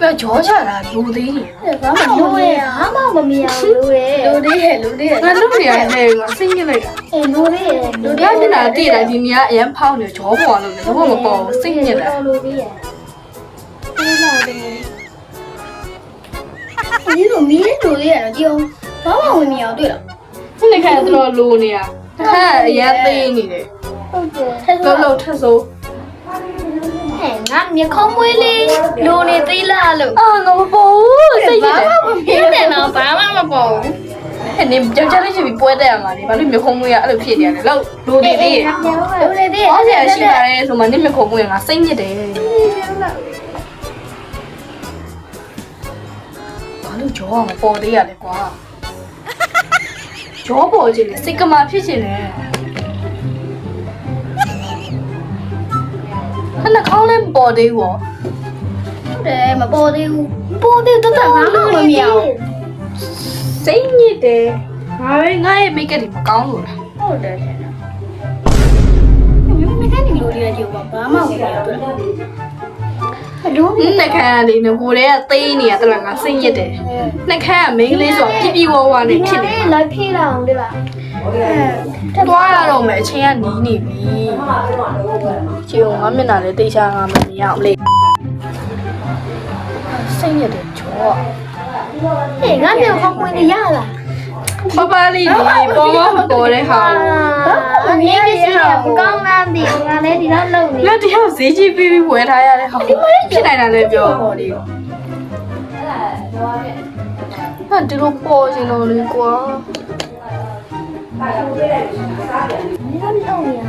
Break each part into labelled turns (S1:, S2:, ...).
S1: ပြောကြောချတာလူသေးနေ
S2: ဘာမှမလို့ရဘာမှမမြင်အောင်လို့ရ
S1: လူသေးရဲ့လူသေးရဲ့ငါလူနေရတယ်ငါစိတ်ညစ်လိုက်တာ
S2: အေးလို့ရ
S1: လူတယောက်မျက်နှာတိတယ်ဒီနေရာအရင်ဖောင်းနေကြောပေါ်လို့လည်းဘာမှမပေါ်ဘူးစိတ်ညစ်တယ်
S2: လို့ရအေးလာတယ်ဒီလိုမီးလို့ရတော့ကြည့်အောင်ဘာမှမမြင်အောင်တွေ့လား
S1: ဒီနေ့ခါတော့လိုနေရဟဲ့အရင်သေးနေတယ်
S2: ဟုတ်တယ်
S1: လုံးလုံးထက်ဆိုး
S2: ဟဲ့ငါမျက်ခုံးမွေးလေးလိုနေသေးလားလို့
S1: အာငါမပေါ်ဘူးစိတ်ညစ်တယ်
S2: မမြင်တယ်နော်ဘာမှမပေါ်ဘူး
S1: ဟဲ့နေကြောက်ကြလေးချပြီးပွဲတက်ရမှာလေဘာလို့မျက်ခုံးမွေးရအဲ့လိုဖြစ်နေရလဲလောက်လိုနေသေးရဲ့
S2: လိုနေသေး
S1: ဟောဆရာရှိပါတယ်ဆိုမှနေမျက်ခုံးမွေးငါစိတ်ညစ်တယ်ဘာလို့ကြောကမပေါ်သေးရလဲကွာကြောပေါ်ခြင်းလေစိတ်ကမာဖြစ်ခြင်းလေ ခဏခေါင်းလည်းမပေါ်သေးဘူး
S2: ဟုတ်တယ်မပေါ်သေးဘူးမပေါ်သေးတော့ငါမှမမြင်အောင်
S1: စိတ်ညစ်တယ်ငါပဲငါရဲ့မိတ်ကပ်တွေမကောင်းလို့လား
S2: ဟုတ်တယ်တဲ့မင်းကနေလိုလေးကြည့်ပါဘာမှမမြင်အောင်တွေ့လား အလုံး
S1: နှက်ခမ်းလေးငကိုတဲ့ကသေးနေရတလားငါစိတ်ညစ်တယ်နှက်ခမ်းကမိန်းကလေးဆိုပြပြဝဝနဲ့ဖြစ်နေ
S2: လိုက်ဖြေးလာအောင်လေလား
S1: သွားရတော့မယ်အချိန်ကနီးနေပြီချီအောင်ငါမျက်နှာလေးတိတ်ချာငါမမြင်အောင်လေစိတ်ညစ်တယ်ချော
S2: ဟေးငါပြောင်းခေါင်းဝင်ရလား
S1: ပပလေးဒီပေါ်မပေါ်တဲ့ဟာ
S2: အမြင်ကြီးရမကောင်းလားဒီငါလည်းဒီတော့လုံနေ
S1: ငါတယောက်ဈေးကြီးပြီးပြီးဝယ်ထားရတဲ့ဟာဖြစ်နိုင်တာလည်းပြောပေါ်လေးဟာဒီလိုပေါ်ရှင်တော့လေကွာ
S2: ငါလုံနေ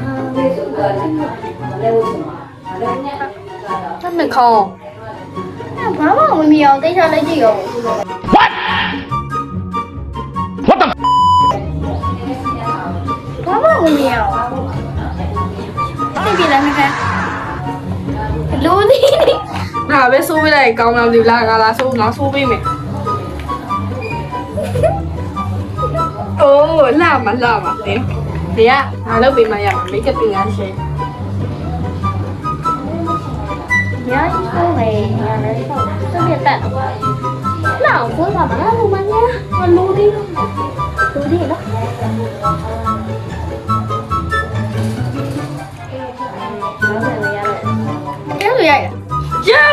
S2: ဟာ
S1: တမခေါင်း
S2: ဘာမှမမြင်အောင်တိတ်ချလိုက်ကြည့်ရော ဘာမှမမြင်အောင်သိပြီလားမခလူနီး
S1: ငါပဲဆိုးပေးလိုက်ကောင်းကောင်းဒီလာကလာဆိုးငါဆိုးပေးမယ်အိုးလာမလာမတင်းဒီကငါလုပ်ပေးမှရမှာမိတ်ကပ်ပြင်ရရှင်း
S2: ညာကြီးဆုံးပဲ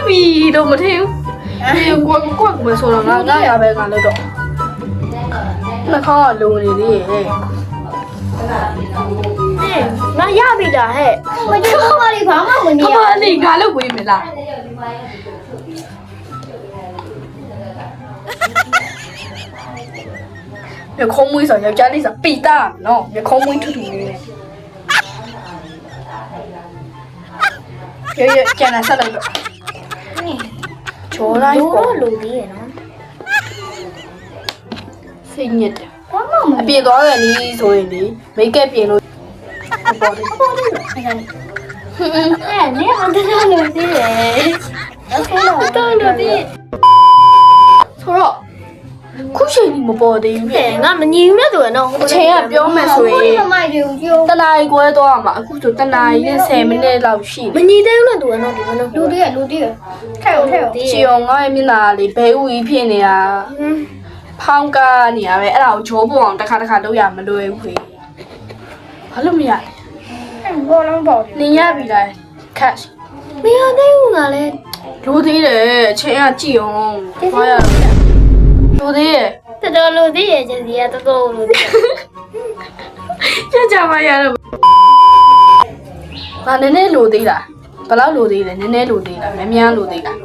S2: ပြီတော့မ
S1: ထင်ဘူးကွက်ကွက်ပဲဆိုတော့ငါငါရပဲငါလုပ်တော့နှာခေါင်းကလုံနေသေးရဲ့
S2: ငါရပြီလားဟဲ့မကျတော့ပါလိဘာမှမမြ
S1: က
S2: င်
S1: မ
S2: အောင်
S1: လေးငါလုပ်ပေးမယ်လားမြခုံးမွေးဆိုယောက်ျားလေးဆိုပီတာနော်မြခုံးမွေးထူထူလေးနဲ့ရရကျန်တာဆက်လိုက်တော့ ချောလိုက်
S2: လူ
S1: ပေါ့
S2: တော့လူကြီးရနော်
S1: စိတ်ညစ်တယ်
S2: ဘာမှမ
S1: အပြင်သွားရနီးဆိုရင်ဒီမိတ်ကပ်ပြင်လို့ပေါ်တယ်
S2: ပေါ်တယ်အဲ့ဒါအဲ့နေမတန်းလို့သေးတယ်အခုတော့တော့လို့သေး
S1: ဆိုတော့ ခုချိန်ကြီးမပေါ်သေးဘူး
S2: ဟဲ့ငါမညီဘူးနဲ့တူရနော်
S1: အချိန်ကပြောမယ်ဆိုရင်
S2: မမိုက်ဘူးကျိုး
S1: တနာရီခွဲသွားမှာအခုဆိုတနာရီနဲ့10မိနစ်လောက်ရှိ
S2: မ
S1: တယ်
S2: ညီသေးဘူးနဲ့တူရနော်ဒီကနော်လူတည်းရလူတည်းရထဲ့အောင်ထဲ့အောင်
S1: ချီအောင်ငါ့ရဲ့မျက်နှာလေးဘဲဥကြီးဖြစ်နေတာဖောင်းကားနေရပဲအဲ့ဒါကိုဂျိုးပေါ်အောင်တစ်ခါတစ်ခါလုပ်ရမလွယ်ဘူးခေဘာလို့မရ
S2: ဘောလုံးပေါ့
S1: နင်ရပြီလား cash
S2: မရသေးဘူးငါလည်း
S1: လိုသေးတယ်အချိန်ကကြည့်အောင်သွားရလို သေးရဲ့
S2: တော်တော်လူတည်းရကျစီရတော်တော်လူတည်း
S1: ကြကြပါရတော့ငါနည်းနည်းလိုသေးလားဘယ်လောက်လိုသေးလဲနည်းနည်းလိုသေးလားများများလိုသေးလား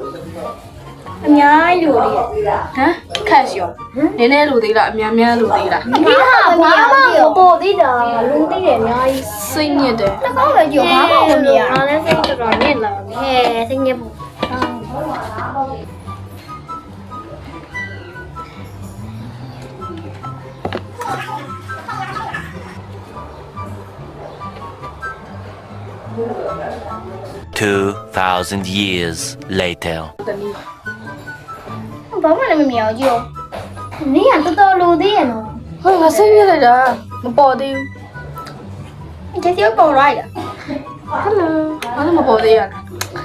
S2: အများကြီးလူတည်းရ
S1: ဟမ်ခက်ရောနည်းနည်းလိုသေးလားအများများလိုသေးလား
S2: ဒီဟာဘာမှမပေါ်သေးတာလူတည်းရအများကြီး
S1: စိတ်ညစ်တယ်
S2: နှကောင်းလည်းကြိုဘာမှမမြင်ငါလည်းစိတ်တော်တော်ညစ်လာပြီဟဲ့စိတ်ညစ်ဖို့
S3: 2,000 years later.
S1: တနည်း
S2: ဘာမှလည်းမမြင်အောင်ကြည့်အောင်နင်းကတော်တော်လူသေးရနော်
S1: ဟောငါစိတ်ညစ်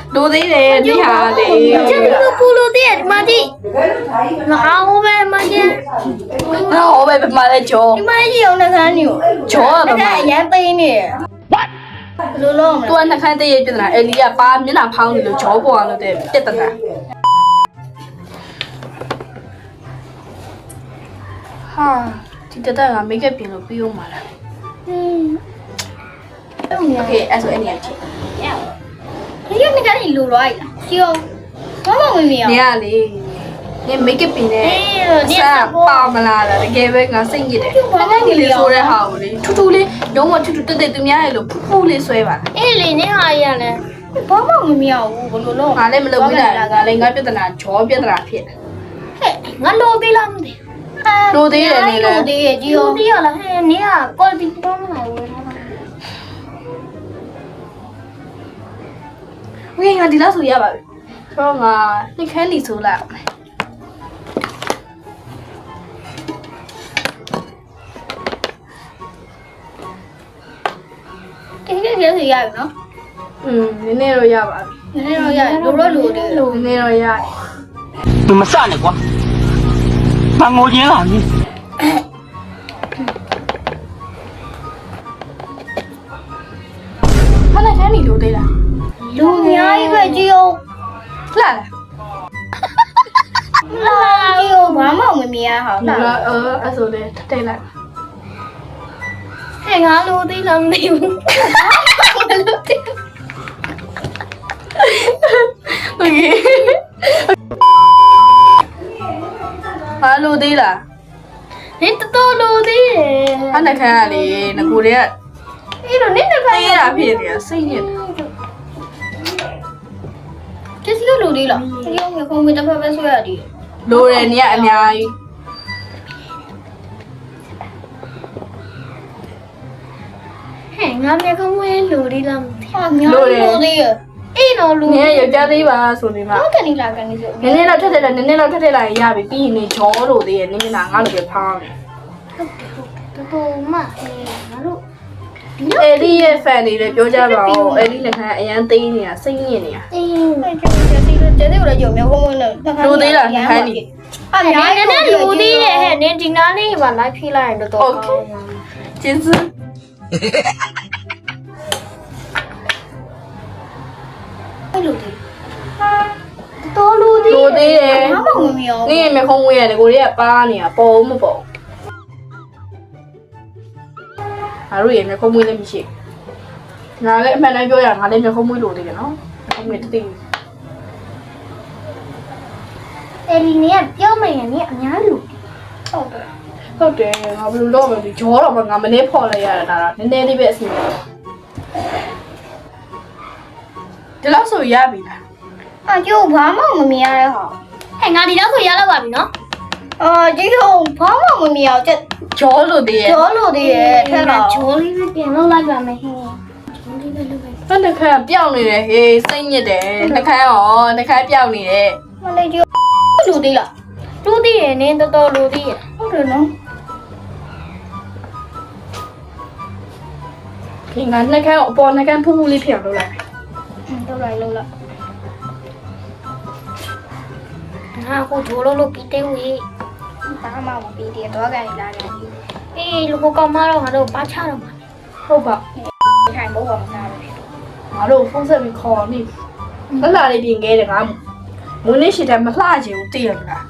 S1: လိုက်တာမပေါ်သေးဘူး
S2: ဒီစီပေါ်လိုက်တာ
S1: ဟယ်လိုဘာလို့မပေါ်သေးရလဲ လိုသေးတယ်ဒီဟာလေ
S2: ကျန်လို့ပူလို့တဲ့ဒီမှာဒီငါအောင်ပဲမကျန်
S1: ငါဟောပဲပမာလဲကြော
S2: ဒီမှာကြီးအောင်လက်ခံနေကို
S1: ကြောကပမာ
S2: အရန်သိနေ What လို့လုံးမ
S1: သူကနှခမ်းတည်းရဲ့ပြဿနာအဲလီကပါမျက်နှာဖောင်းနေလို့ကြောပေါ်အောင်လုပ်တဲ့ပြဿနာဟာဒီတက်တက်ကမိတ်ကပ်ပြင်လို့ပြီးအောင်ပါလား
S2: ဟင်းတော့ရ
S1: โอเคအဲ့ဆိုအဲ့နေရာကြည့်
S2: ဒီရနေကနေလူလိုက်လားကြည့်အောင်ဘာမှမမြင်
S1: နေ
S2: အောင်
S1: ရလေနေမိတ်ကပ်ပြင်နဲ့
S2: အေးတော့ဒီ
S1: ဆာပါမလားလားတကယ်ပဲငါစိတ်ညစ်တယ်ဘာမှမလေးဆိုတဲ့ဟာကိုလေထူးထူးလေးလုံးဝထူးထူးတက်တက်သူများရဲ့လို့ဖူးဖူးလေးဆွဲပါလား
S2: အေးလေနေဟာရလဲဘာမှမမြင်အောင်ဘယ်လိုလုံး
S1: ငါလည်းမလုပ်ဘူးလားငါလည်းငါပြဿနာကြောပြဿနာဖြစ်တယ်
S2: ဟဲ့ငါလိုသေးလားမသိ
S1: လိုသေးတယ်နေလား
S2: လိုသေးရဲ့ကြည့်အောင်သေးရလားဟဲ့နေက quality တော့မနိုင်ဘူး
S1: ဝင်းငါဒီလောက်ဆိုရပါပြီဆိုတော့ငါနှိတ်ခဲလီဆိုလိုက်အောင်မယ်
S2: ဒီနေ့ရရရပြီနော်
S1: อืมနည်းနည်းတော့ရပါပြီ
S2: နည်းနည်းတော့ရလိုတော့လိုတယ်လို
S1: နည်းနည်းတော့ရတယ်
S3: 你们散了，我，那我也让你。
S2: ဘာမှမမြင်ရဟော
S1: ငါအဲအဲ့ဆိုလေထတိတ်လိုက်
S2: ဟဲ့ငါလိုသေးလားမသိဘူး
S1: โอเคဟာလိုသေးလား
S2: နေတော်တော်လိုသေးတယ်
S1: အနှခမ်းကလေငကိုတွေက
S2: အဲ့တော့နေတစ်ခါ
S1: သေးတာဖြစ်နေတာစိတ်ညစ်တယ်
S2: ကျစီကလိုသေးလားဒီအောင်ခုံးမတစ်ဖက်ပဲဆွဲရတယ်
S1: လိုတယ်နေကအများကြီး
S2: ဟဲ့ငါမျက်ခုံးဝဲလိုသေးလားမသိဟာညာလိုသေးရအေးနော်လူ
S1: နေရယောက်ျားသေးပါဆိုနေမှာ
S2: ဟုတ်တယ်နီလာကနေဆို
S1: နည်းနည်းတော့ထက်ထက်လိုက်နည်းနည်းတော့ထက်ထက်လိုက်ရပြီပြီးရင်နေချောလို့သေးရဲ့နင်းမျက်နှာငါလိုပဲဖောင်းတယ်
S2: တော်တော်မအေးငါတို့
S1: အဲ လီရဲ့ fan တွေလည်းပြောကြပါဦးအဲလီလည်းခါအရန်သိနေတာစိတ်ညစ်နေတာ
S2: အေးကျစီကျစီကျစီကိုလည်းကြော်မျက်ခုံးဝဲလို့
S1: လိုသေးလားနှခမ်းလီ
S2: အာညာနည်းနည်းလူသေးရဲ့ဟဲ့နင်ဒီနားလေးပါလိုက်ဖိလိုက်ရင်တော်တော်
S1: ကျေးဇူး
S2: အဲ့လိုသေးတော်လူသေး
S1: လိုသေးတယ်
S2: ဘာမှမမြင်အောင်
S1: နေရမခုံးဝေးရတယ်ကိုတွေကပါနေတာပေါ်မပေါ် ငါတို့ရေမခုံးမွေးလည်းမရှိငါလည်းအမှန်တမ်းပြောရငါလည်းမခုံးမွေးလို့သေးတယ်နော်ခုံးမွေးတတိ
S2: တယ်လီနေကပြောမယ်ရင်နေအများလူဟုတ်တယ်
S1: ဟုတ်တယ်ငါဘယ်လိုလုပ်မလဲဒီဂျောတော့မှငါမနေဖော်လိုက်ရတာဒါနည်းနည်းလေးပဲအစီအစဉ်ဒီလောက်ဆိုရပြီလား
S2: အကျိုးဘာမှမမြင်ရတဲ့ဟာဟဲ့ငါဒီတော့ဆိုရတော့ပါပြီနော် အာဒီတော့ဘာမှမမြင်အောင်ချက်
S1: ဂျောလို့သေးရဲ့
S2: ကျော်လို့သေးရဲ့ထဲမှာဂျိုးလေးပဲပြင်လို့လိုက်ပါမယ်ဟဲ့ဂျိုးလေးပဲလုပ်လိုက်
S1: ဘယ်နှခမ်းပြောင်းနေတယ်ဟေးစိတ်ညစ်တယ်နှခမ်းရောနှခမ်းပြောင်းနေတယ်
S2: မလေးကျော်လူသေးလားလူသေးရဲ့နင်းတော်တော်လူသေးရဲ့ဟုတ်တယ်နော်
S1: ဒီငါနှခမ်းအပေါ်နှခမ်းဖူးဖူးလေးဖြစ်အောင်လုပ်လိုက်
S2: လုပ်လိုက်လုပ်လိုက်ငါကိုဂျိုးလို့လို့ပြီးတဲ့ဝေး ဘာမှမပြီးတဲ့တော့ကန်လာတယ်အေးလူကောင်းမတော့ငါတို့ပါချတော့မှာ
S1: ဟုတ်ပါ
S2: ထိုင်ဖို့ပါမစားဘူး
S1: ငါတို့ဖုန်းဆက်ပြီးခေါ်နေလှလာလေးပြင်ခဲ့တယ်ငါမွေးနေ့ရှိတယ်မလှချင်ဘူးသိရမလား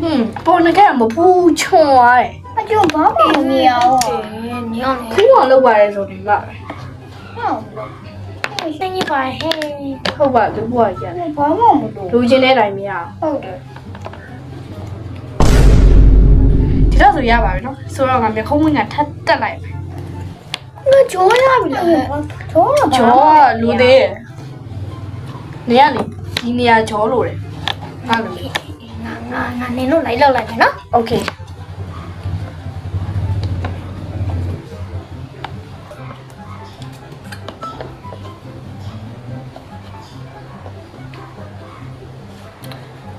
S1: ဟွန်းပေါ်နှခမ်းမဖူးချွန်သွားတယ်
S2: အကျိုးဘာမှမမြင်အောင်ညောင်းနေ
S1: ခင်းအောင်လုပ်ပါတယ်ဆိုဒီမှာ
S2: ဟုတ်လို့စိတ်ညစ်ပါဟဲ့
S1: ဟုတ်ပါလူဘွားကြီးရတယ်
S2: ဘာမှမလုပ်
S1: လူချင်းတဲ့တိုင်းမရအောင်
S2: ဟုတ်တယ်
S1: ဒီတော့ဆိုရပါပြီနော်ဆိုတော့ငါမျက်ခုံးဝင်ကထပ်တက်လိုက်မယ်
S2: ငါဂျိုးရပြီလားဂျိုး
S1: ဂျောကလူသေးတယ်နေရလေဒီနေရာဂျောလို့တယ်ငါလိုလေ
S2: ငါငါငါနင်တို့လိုက်လောက်လိုက်မယ်နော်
S1: โอเค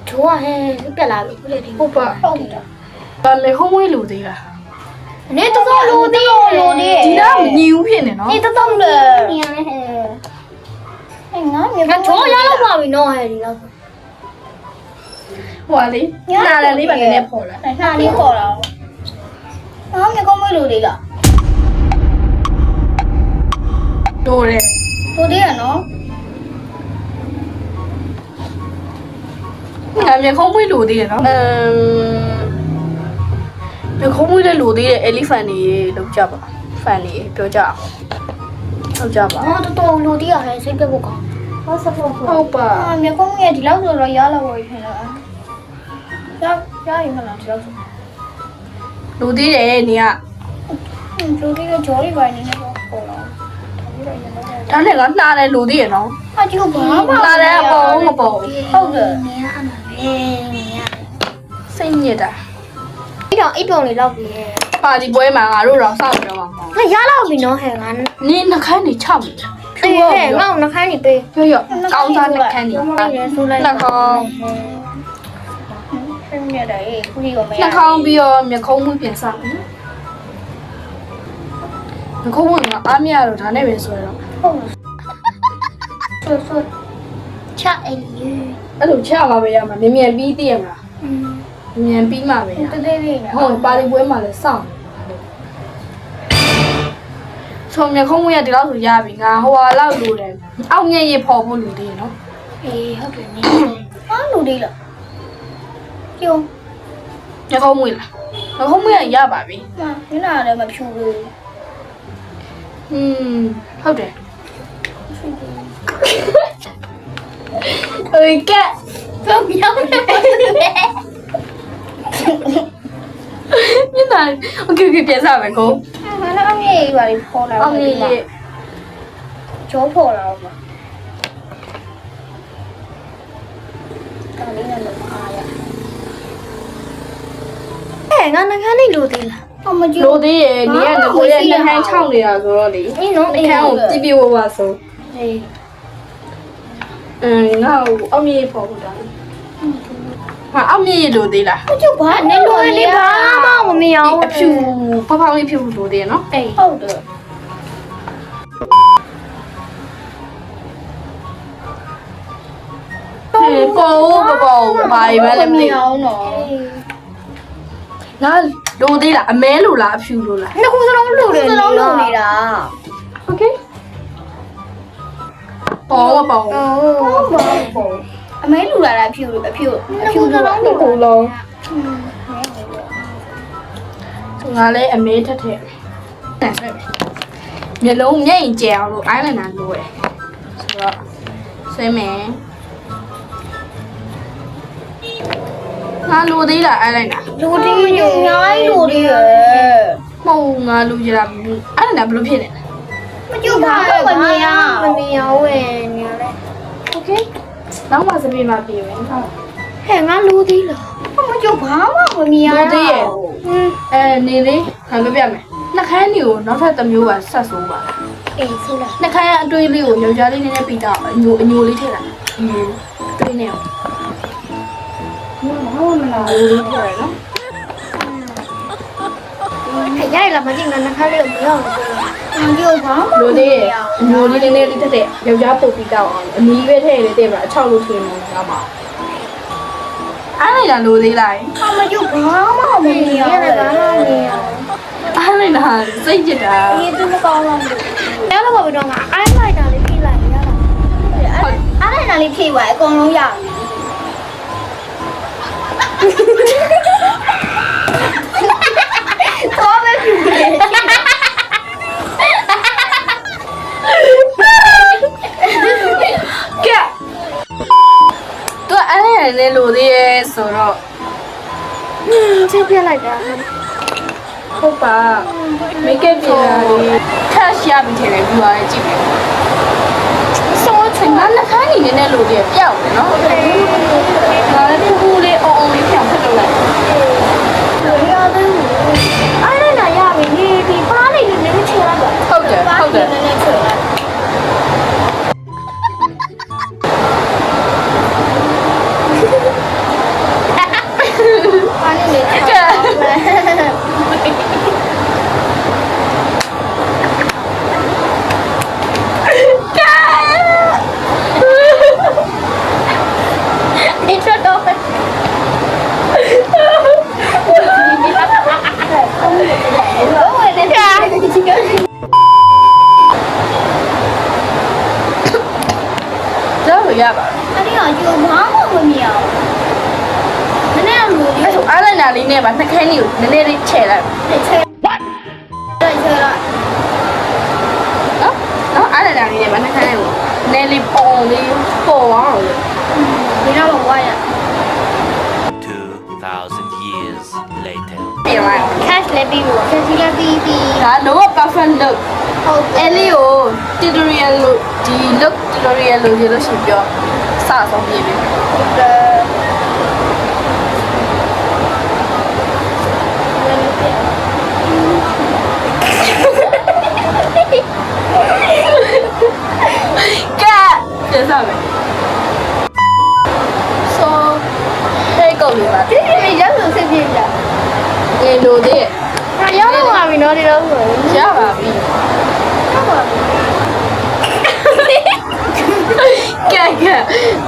S2: ဂျိုးကဟဲ့ပြက်လာပြီခုလေဒီ
S1: ဟုတ်ပါ
S2: ဟုတ်တယ်
S1: ဒါလေဟိုးမွေးလူသေးလား
S2: နေတော့လူသေးရောလူသေး
S1: ဒီတော့မညီဘူးဖြစ်နေနော်
S2: နေတော့လေနေရဟဲ့အဲ့ငါမျိုးကတော့ရလောက်ပါပြီနော်ဟဲ့ဒီလောက်
S1: ဟိုလေနာလည်းလေးပါနေနဲ့ပေါ်လာ
S2: နာလေးပေါ်လာတော့ငါမျိုးကမွေးလူသေးလား
S1: တိုးတယ်
S2: တိုးတယ်နော်
S1: ငါမျိုးကမွေးလူသေးရနော်အမ် ။နှခုံးမွေးတဲ့လိုသေးတဲ့ elephant တွေလောက်ကြပါ။ fan တွေပြောကြအောင်။လောက်ကြပါ။
S2: အော်တော်တော်လိုသေးရဟဲ့စိတ်ပြတ်ဖို့ကောင်း။
S1: ဟုတ်
S4: စဖို့။ဟ
S1: ုတ်ပါ။
S2: အမေကုန်းရဲ့ဒီလောက်ဆိုတော့ရလာပါပြီခင်ဗျာ။ရရရင်ခဏဒီ
S1: လော
S2: က်ဆို။
S1: လိုသေးတယ်နေက။
S2: လိုသေးတဲ့ဂျော်ရီပိုင်းနေနေတော့ပေါ်လာ။
S1: ဒါနဲ့ကနှာတယ်လိုသေးရနော်။
S2: ဟာဒီကဘာမှ
S1: နှာတယ်အပေါ်မပေါ်။
S2: ဟုတ်တယ်။နေရအမှန်ပဲ။နေရ
S1: စိတ်ညစ်တာ။
S2: အဲ့တော့အိတ်ပုံလေးလောက်
S1: ပြီရဲ့ပါတီပွဲမှာငါတို့တော့စောင့်နေတော့မှာမဟုတ်
S2: ငါရလောက်ပြီနော်ဟဲ့ငါ
S1: နင်းနှခမ်းနေချောက်ပြီဖြူ
S2: အေး
S1: ရော
S2: ဟဲ့ငါ့ကိုနှခမ်း
S1: နေပေးပြောရကောင်းစားနှခမ်းနေနှနှောင်းနှခေါင်းပြီးတော့မြခုံးမှုပြင်စားပြီမြခုံးမှုကအားမရတော့ဒါနဲ့ပဲဆိုရတော့
S2: ဟုတ်ဆိုဆိုချ
S1: အိမ်အဲ့လိုချပါပဲရမှာမြင်မြန်ပြီးသိရမှာ မြန်ပြီးမှပဲ
S2: တတိလေး
S1: ဟုတ်ပါတီပွဲမှာလည်းစောင့်ဆုံးမြခုံးမွေးရဒီလောက်ဆိုရပြီငါဟိုဟာလောက်လိုတယ်အောက်ညက်ရဖော်ဖို့လူသေးနော်အေးဟု
S2: တ်တယ်နင်းအောက်လူသေး
S1: လားကျုံမြခုံးမွေးလားမြခုံးမွေးရရပါပြီ
S2: ဟာနင်းလာတယ်မဖြူဘူး
S1: อืมဟုတ်တယ်โอ
S2: เคတော့
S1: မြောင်းနေပါလေ မြင်တာ Okay okay ပြန်စားမယ်ကို
S2: ဘာလဲအောင်ရေးပါလိဖော်လာ
S1: အောင်ရေးကျောဖော်
S2: လာအောင်ပါတော်လေးနဲ့မအားရအဲ့ငါနှခမ်းနေလို့သေးလားအမကြီး
S1: လိုသေးရဲ့နေရငကိုရဲ့နှခမ်းချောင်းနေတာဆိုတော့လေ
S2: အင်း
S1: နော်နှခမ်းကိုပြပြဝဝဆုံး
S2: အေး
S1: အင်းငါ့ကိုအမေဖော်ဖို့တာ မြင့်လို့သေးလား
S2: ကျုပ်ဘာနဲ့လို့လေးဘာမှမမရော
S1: အဖြူပပလေးဖြူလို့သေးရနော်
S2: အေးဟုတ်
S1: တယ်ပေါ်ပေါ်ပေါ်ဘာမှလည်းမသိ
S2: အောင်တော့
S1: ငါလို့သေးလားအမဲလို့လားအဖြူလို့လား
S2: နှစ်ခုစလုံးလို့တယ်စလုံးလို့နေတာ
S1: โอเคပေါ်ပေါ်ပေါ်
S2: ပေါ်ပေါ် အမဲလူလာတာဖြူလို့အဖြူအဖြူလို့
S1: အဖြူကိုလုံးငါလည်းအမဲထက်ထက်မျိုးလုံးမျက်ရင်ကျယ်အောင်လို့ eyeliner လိုတယ်ဆိုတော့ဆွဲမယ်ငါလိုသေးလား eyeliner
S2: လိုသေးရောငါလိုသေးရ
S1: မဟုတ်ငါလိုချင်တာ eyeliner ဘယ်လိုဖြစ်လဲ
S2: မကြည့်ပါဘူးမမြင်ရမမြင်ရဝယ်နေ
S1: ရလဲ okay နောက်မှစပင်းမှာပြေမယ်ဟုတ်
S2: ဟဲ့ငါလူဒီလားမကြည့်ဘာမှမမြင်ရ
S1: လိုသေးရယ်
S2: ဟင်း
S1: အဲနေလေးခံပြပြမယ်နှခမ်းတွေကိုနောက်ထပ်တစ်မျိုးပါဆက်ဆိုးပါ
S2: အေးဆိုလား
S1: နှခမ်းအတွေးလေးကိုယောက်ျားလေးနည်းနည်းပြီးတော့အညိုအညိုလေးထည့်လိုက်အညိုအတွေးနဲ့ဟုတ်ဟုတ်မလားလို့ပြောရနော်
S2: ခရိုက်လာမကြည့်ငါနှခါလေးကိုမရောက်ဘူး
S1: အန်ပြောပါလိုလေးရဲ့လိုလေးလေးလေးတက်တဲ့ယောက်ျားပုတ်ပြီးတောက်အောင်အမီးပဲထည့်နေတယ်ပါအချောက်လို့ထင်နေကြပါအားလိုက်တာလိုသေးလိုက်အ
S2: မကျဘာမှမမြင်ရဘူးဘာမှမမြင်ရဘူး
S1: အားလိုက်တာစိတ်ကြစ်တာ
S2: အေးသူမကောင်းတော့ဘူးလဲလို့ဘယ်တော့မှအားလိုက်တာလေးဖြေးလိုက်ရတာအားလိုက်တာလေးဖြေးသွားအကုန်လုံးရပြီ တော့ပဲဖြူတယ်
S1: ကဲသူအားလိုက်ရတယ်လိုသေးရဲ့ဆိုတော့
S2: ချက်ပြလိုက်တာ
S1: ဟုတ်ပါမိတ်ကပ်ပြင်လာလေးထက်ရပြီထင်တယ်ပြီးသွားတယ်ကြည့်မယ်
S2: စိုးချင်
S1: ငါနှခမ်းနေနေလို့ပြပြောက်တယ်နော်ငါလည်းပူပူလေးအော
S2: 那我问呀。
S5: thousand years later.
S1: Kaslebi wo.
S2: Kaslebi bi.
S1: Ano pafando? Elio tutorial lo. Di look tutorial lo jero shibyo. Sa sa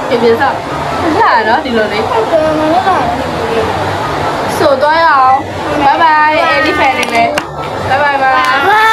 S1: ပြင်ပြင်စား
S2: ရ
S1: ရ
S2: နော်ဒီ
S1: လိုလေးဆိုတော့ရအောင် bye bye elephant လေး bye bye
S2: bye